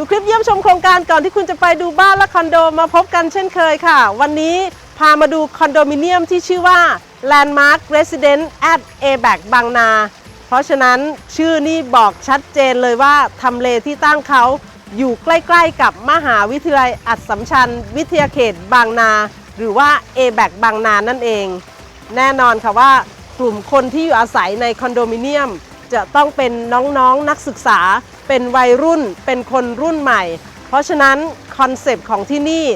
ดูคลิปเยี่ยมชมโครงการก่อนที่คุณจะไปดูบ้านและคอนโดมาพบกันเช่นเคยค่ะ วันนี้พามาดูคอนโดมิเนียมที่ชื่อว่า Landmark Residence at a b a c บางนา เพราะฉะนั้นชื่อนี่บอกชัดเจนเลยว่าทำเลที่ตั้งเขาอยู่ใกล้ๆกับมหาวิทยาลัยอัดสัมชัญ วิทยาเขตบางนา หรือว่า a b a c บางนานั่นเอง แน่นอนค่ะว่ากลุ่มคนที่อยู่อาศัยในคอนโดมิเนียม จะต้องเป็นน้องๆนนักศึกษา เป็นวัยรุ่น เป็นคนรุ่นใหม่ เพราะฉะนั้นคอนเซปต์ของที่นี่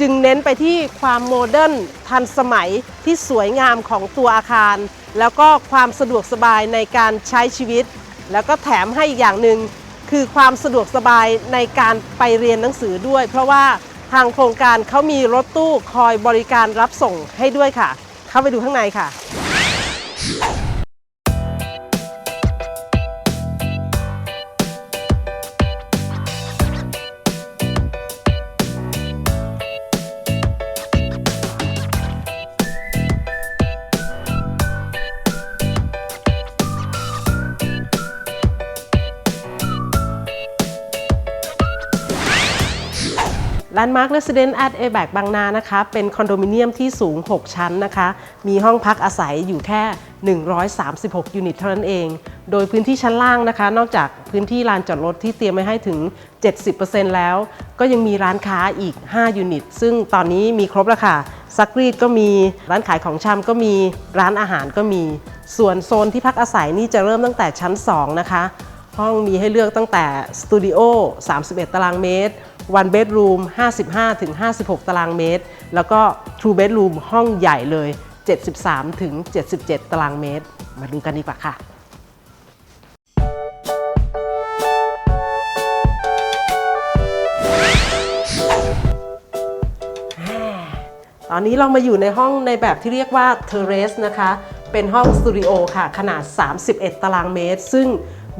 จึงเน้นไปที่ความโมเดิร์นทันสมัยที่สวยงามของตัวอาคาร แล้วก็ความสะดวกสบายในการใช้ชีวิต แล้วก็แถมให้อีกอย่างหนึ่งคือความสะดวกสบายในการไปเรียนหนังสือด้วย เพราะว่าทางโครงการเขามีรถตู้คอยบริการรับส่งให้ด้วยค่ะ เข้าไปดูข้างในค่ะ Landmark Residence at a b a c บางนานะคะ เป็นคอนโดมิเนียมที่สูง 6 ชั้นนะคะ มีห้องพักอาศัยอยู่แค่ 136 ยูนิตเท่านั้นเอง โดยพื้นที่ชั้นล่างนะคะ นอกจากพื้นที่ลานจอดรถที่เตรียมไว้ให้ถึง 70%แล้ว ก็ยังมีร้านค้าอีก 5 ยูนิต ซึ่งตอนนี้มีครบแล้วค่ะซักรีดก็มีร้านขายของชำก็มีร้านอาหารก็มี ส่วนโซนที่พักอาศัยนี่จะเริ่มตั้งแต่ชั้น 2 นะคะ ห้องมีให้เลือกตั้งแต่สตูดิโอ 31 ตารางเมตร one bedroom 55ถึง56 ตารางเมตร แล้วก็ two bedroom ห้องใหญ่เลย 73ถึง77 ตารางเมตร มาดูกันดีกว่าค่ะตอนนี้เรามาอยู่ในห้องในแบบที่เรียกว่า Terrace นะคะ เป็นห้องสตูดิโอค่ะ ขนาด 31 ตารางเมตร ซึ่ง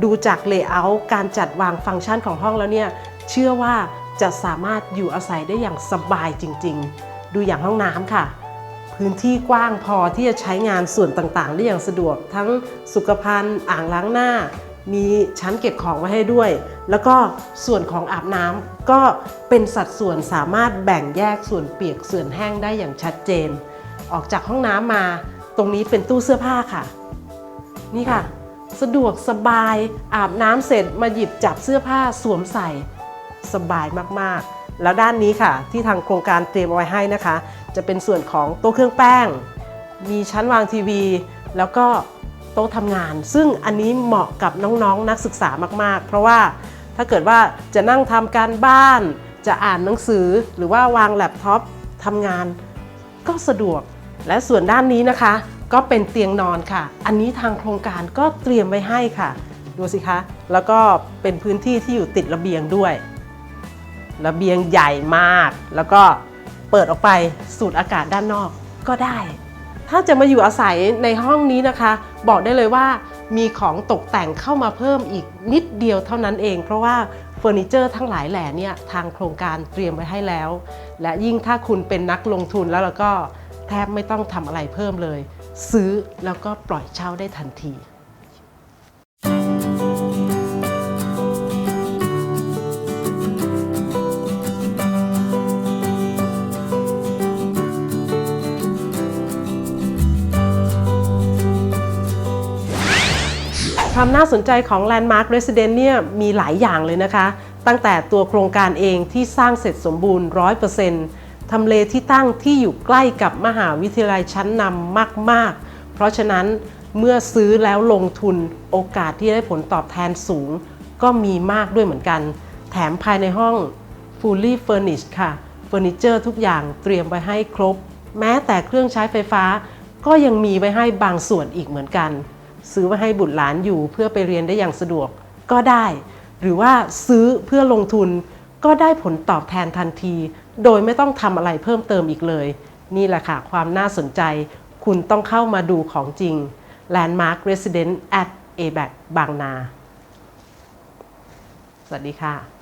ดูจากเลเยอร์การจัดวางฟังก์ชันของห้องแล้วเนี่ย เชื่อว่า จะสามารถอยู่อาศัยได้อย่างสบายจริง ๆ ดูอย่างห้องน้ำค่ะ พื้นที่กว้างพอที่จะใช้งานส่วนต่างๆ ได้อย่างสะดวก ทั้งสุขภัณฑ์อ่างล้างหน้า มีชั้นเก็บของไว้ให้ด้วย แล้วก็ส่วนของอาบน้ำก็เป็นสัดส่วนสามารถแบ่งแยกส่วนเปียกส่วนแห้งได้อย่างชัดเจน ออกจากห้องน้ำมา ตรงนี้เป็นตู้เสื้อผ้าค่ะ นี่ค่ะ สะดวกสบายอาบน้ำเสร็จมาหยิบจับเสื้อผ้าสวมใส่ สบายมากๆ แล้วด้านนี้ค่ะ ที่ทางโครงการเตรียมไว้ให้นะคะ จะเป็นส่วนของโต๊ะเครื่องแป้ง มีชั้นวางทีวี แล้วก็โต๊ะทำงาน ซึ่งอันนี้เหมาะกับน้องๆนักศึกษามากๆ เพราะว่าถ้าเกิดว่าจะนั่งทำการบ้าน จะอ่านหนังสือหรือว่าวางแล็ปท็อปทำงานก็สะดวก และส่วนด้านนี้นะคะ ก็เป็นเตียงนอนค่ะ อันนี้ทางโครงการก็เตรียมไว้ให้ค่ะ ดูสิคะ แล้วก็เป็นพื้นที่ที่อยู่ติดระเบียงด้วย ระเบียงใหญ่มาก แล้วก็เปิดออกไปสูดอากาศด้านนอกก็ได้ ถ้าจะมาอยู่อาศัยในห้องนี้นะคะ บอกได้เลยว่ามีของตกแต่งเข้ามาเพิ่มอีกนิดเดียวเท่านั้นเอง เพราะว่าเฟอร์นิเจอร์ทั้งหลายแหล่เนี่ยทางโครงการเตรียมไว้ให้แล้ว และยิ่งถ้าคุณเป็นนักลงทุนแล้วแล้วก็แทบไม่ต้องทำอะไรเพิ่มเลย ซื้อแล้วก็ปล่อยเช่าได้ทันที ความน่าสนใจของ Landmark Residence เนี่ยมีหลายอย่างเลยนะคะ ตั้งแต่ตัวโครงการเองที่สร้างเสร็จสมบูรณ์ 100%ทำเลที่ตั้งที่อยู่ใกล้กับมหาวิทยาลัยชั้นนำมาก ๆ เพราะฉะนั้นเมื่อซื้อแล้วลงทุนโอกาสที่ได้ผลตอบแทนสูง ก็มีมากด้วยเหมือนกัน แถมภายในห้อง fully furnished ค่ะเฟอร์นิเจอร์ทุกอย่างเตรียมไว้ให้ครบ แม้แต่เครื่องใช้ไฟฟ้าก็ยังมีไว้ให้บางส่วนอีกเหมือนกัน ซื้อไว้ให้บุตรหลานอยู่เพื่อไปเรียนได้อย่างสะดวกก็ได้ หรือว่าซื้อเพื่อลงทุนก็ได้ผลตอบแทนทันที โดยไม่ต้องทำอะไรเพิ่มเติมอีกเลย นี่แหละค่ะความน่าสนใจ คุณต้องเข้ามาดูของจริง Landmark Resident at a b a c บางนา สวัสดีค่ะ